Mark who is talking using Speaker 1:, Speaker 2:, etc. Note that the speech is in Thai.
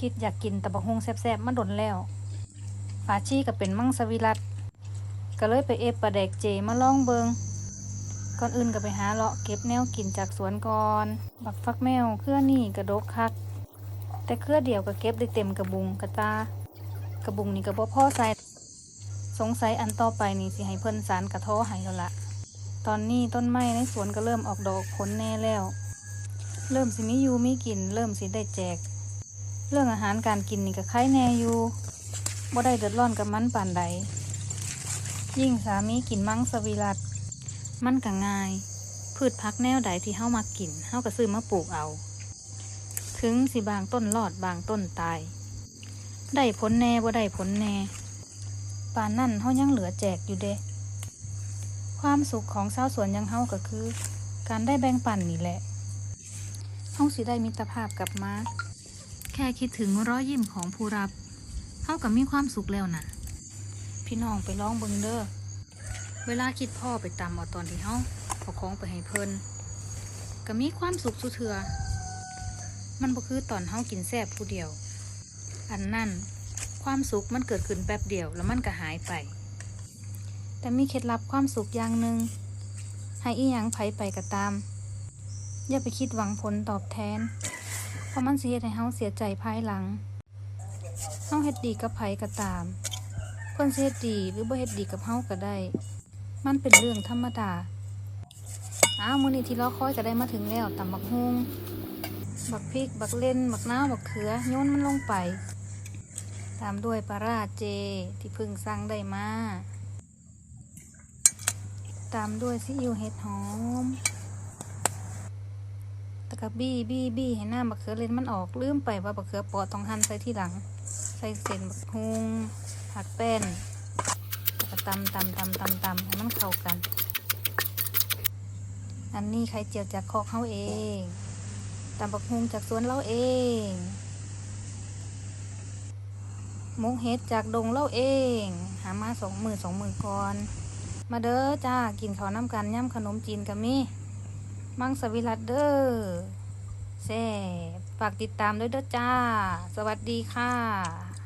Speaker 1: คิดอยากกินตะบะฮงแซ่บๆมาดนแล้วฝาชีก็เป็นมังสวิรัตก็เลยไปเอฟปลาแดกเจมาลองเบิงก่อนอื่นก็ไปหาเลาะเก็บแนวกินจากสวนก่อน บักฟักแมวเครือนี่กระดกคัก แต่เครือเดียวก็เก็บได้เต็มกระบุงกระตากระบุงนี่ก็บ่พอใส่สงสัยอันต่อไปนี่สิให้เพิ่นสารกระท้อให้แล้วละตอนนี้ต้นไม้ในสวนก็เริ่มออกดอกผลแน่แล้ว เริ่มสิมีอยู่มีกิน เริ่มสิได้แจก เรื่องอาหารการกินนี่ก็ไข่แน่อยู่บ่ได้เดือดร้อนกับมันปานใด ยิ่งสามีกินมังสวิรัตมันก็ง่าย พืชพักแนวใดที่เฮามักกินเฮาก็ซื้อมาปลูกเอา ถึงสิบางต้นรอดบางต้นตาย ได้ผลแน่บ่ได้ผลแน่ปานนั่นเฮายังเหลือแจกอยู่เด้ ความสุขของชาวสวนยังเฮาก็คือ การได้แบ่งปันนี่แหละเฮาสิได้มิตรภาพกลับมา ค่คิดถึงรอยยิ้มของผู้รับเฮากับมีความสุขแล้วน่ะ พี่น้องไปร้องเบิงเด้อเวลาคิดพ่อไปตามเอาตอนที่เฮาเอาของไปให้เพิ่นก็มีความสุขสุเทือ มันบ่คือตอนเฮากินแซ่บผู้เดียว อันนั่นความสุขมันเกิดขึ้นแป๊บเดียวแล้วมันก็หายไป แต่มีเคล็ดลับความสุขอย่างหนึ่งให้อีหยังไผไปก็ตาม อย่าไปคิดหวังผลตอบแทน เพราะมันสิเฮ็ดให้เฮาเสียใจภายหลังเฮาเฮ็ดดีกับไผก็ตามเพิ่นสิเฮ็ดดีหรือบ่เฮ็ดดีกับเฮาก็ได้ มันเป็นเรื่องธรรมดาอ้าวมื้อนี้ที่รอคอยก็ได้มาถึงแล้วตำบักฮุงบักพริก บักเล่นบักนาวบักเขือโยนมันลงไป ตามด้วยปลาราเจที่เพิ่งสั่งได้มา ตามด้วยซีอิ๊วเห็ดหอม กะบี้บี้บี้ให้หน้าบักเขือเลนมันออกลืมไปว่าบักเขือปอต้องหั่นใส่ที่หลัง ใส่เส้นบักฮุงผักแป้นก็ตำตำตำตำตำให้มันเข้ากัน อันนี้ไข่เจียวจากคอกเขาเองตำบักฮุงจากสวนเราเองหมกเห็ดจากดงเราเอง หามาสองมือสองมือก่อน มาเด้อจ้า กินข้าวน้ำกันย่ำขนมจีนกับมี มังสวิรัตเด้อแซ่ฝากติดตามด้วยเด้อจ้า สวัสดีค่ะ